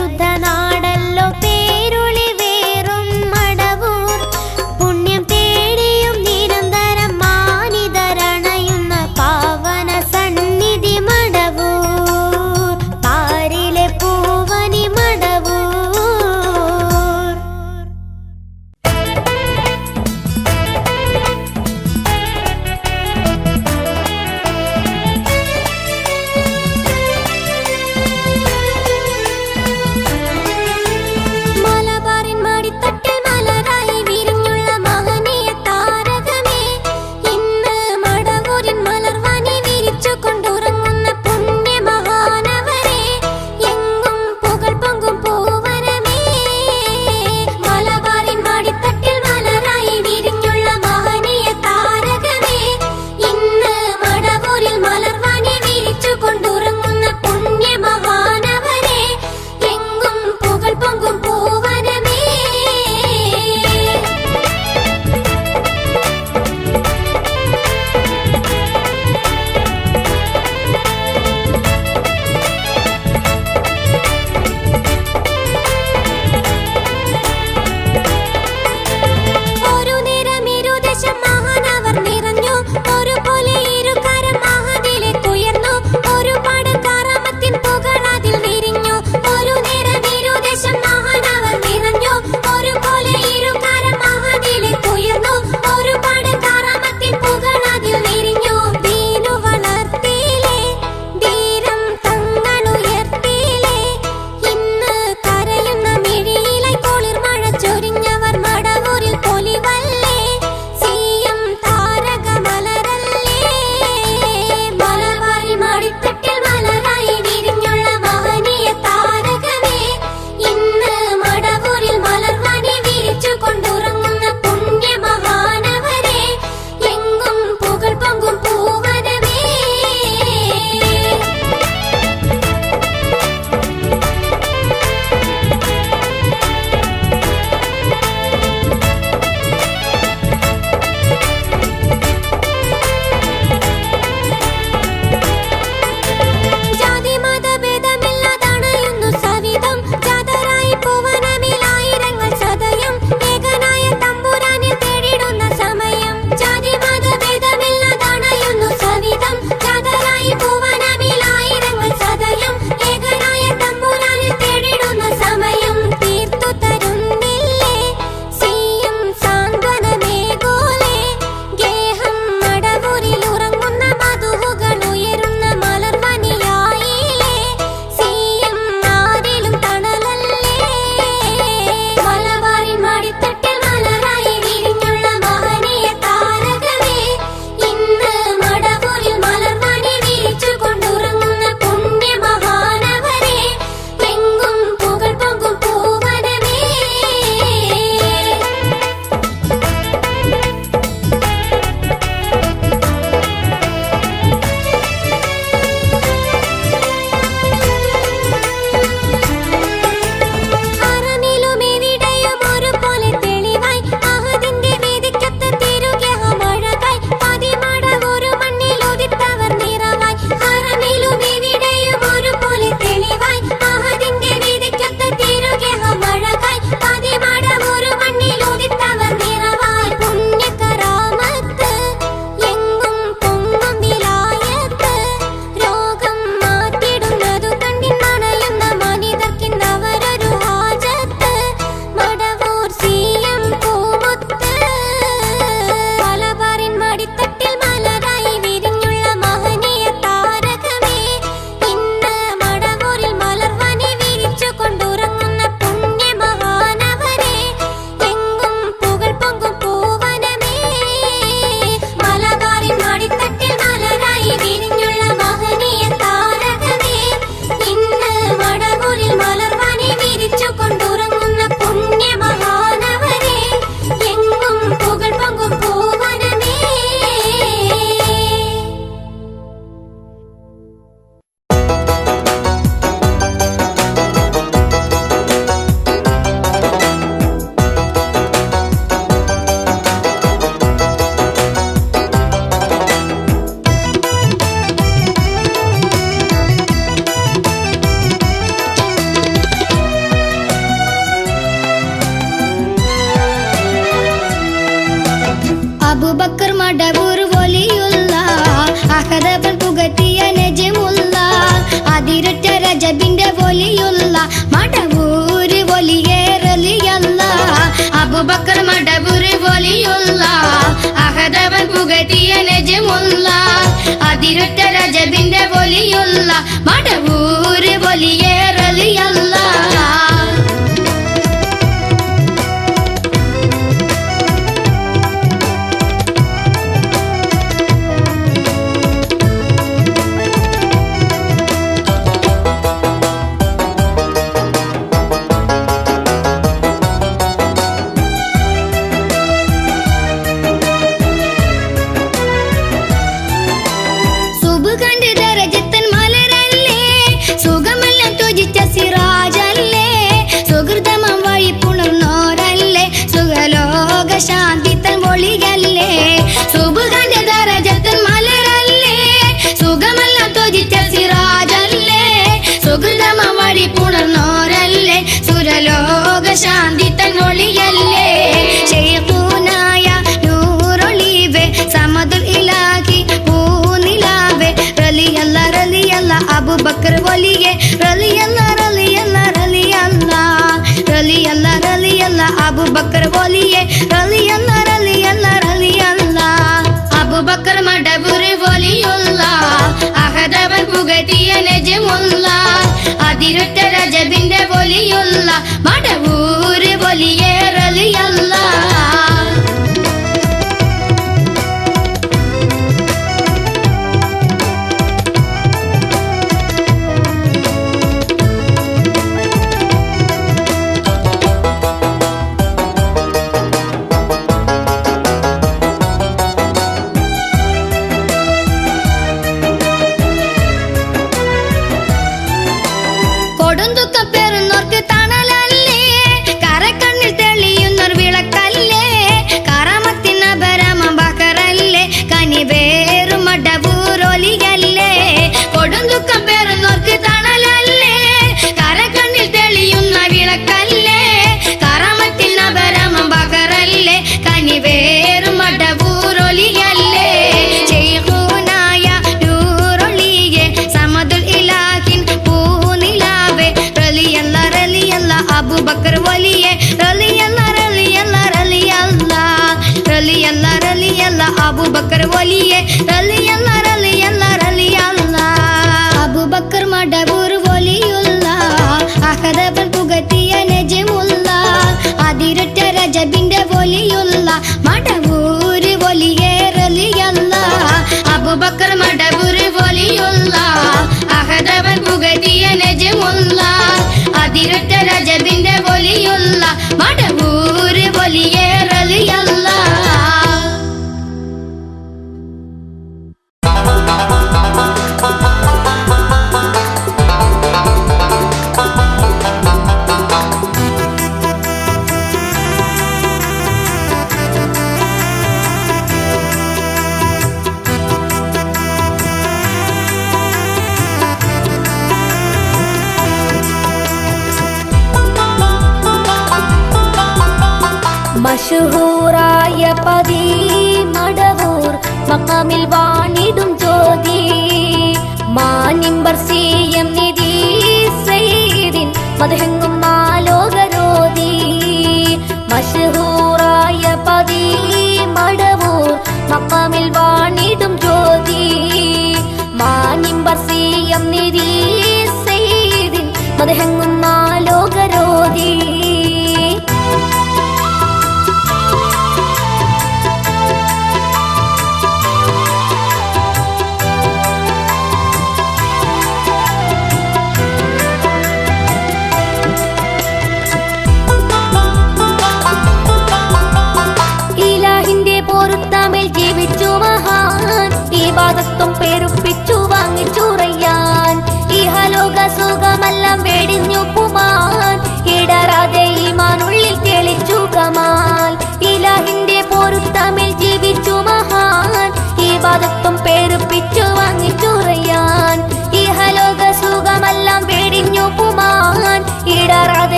should Đi.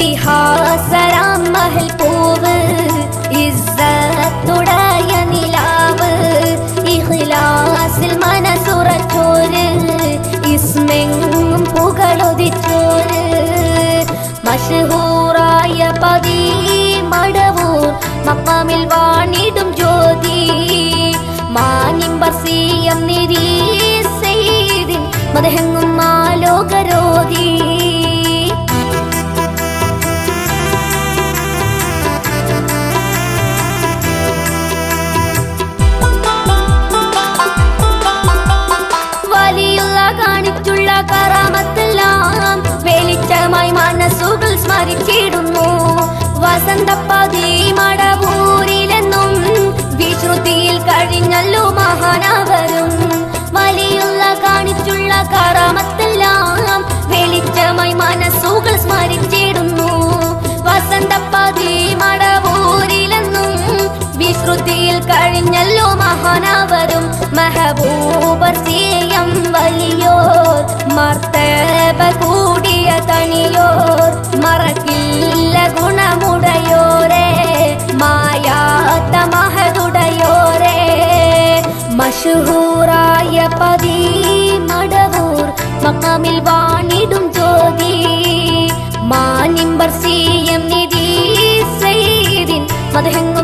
ഇതിഹാസരാം Mahal പൂവ് ഇസ്സത്തുടയ നിലാവ് ഇഹ്ലാസിൽ മനസുറച്ചോര് ഇസ്മെങ്ങും പുകളൊതിച്ചോര് മഷഹൂറായ പതി മടവൂർ മപ്പമിൽ വാണിടും ജ്യോതി മാനിം ബസിയം നിരീ സെയ്തിൻ മദഹൻ സ്മരിച്ചിടുന്നു വസന്തപ്പതി മടവൂരിലെന്നും വിശ്രുതിയിൽ കഴിഞ്ഞല്ലോ മഹാനവരും. വലിയുള്ള കാണിച്ചുള്ള കറാമത്തെല്ലാം വെളിച്ചമായി മനസ്സുകൾ സ്മരിച്ചിടുന്നു. വസന്തപ്പതി മടവൂരിലെന്നും വിശ്രുതിയിൽ കഴിഞ്ഞല്ലോ മഹാനവരും. മഹബൂബർ സിയം വലിയോർ മർത്തബ ஆடிய தனியோர் மறக்கில்ல குணமுடையோரே மாயாத்த மகதுடையோரே மஷூராய பதி மடவூர் மக்காமில் வாணிடும் ஜோதி மானிம்பர் சிஎம் நிதி செய்தின் மதகங்க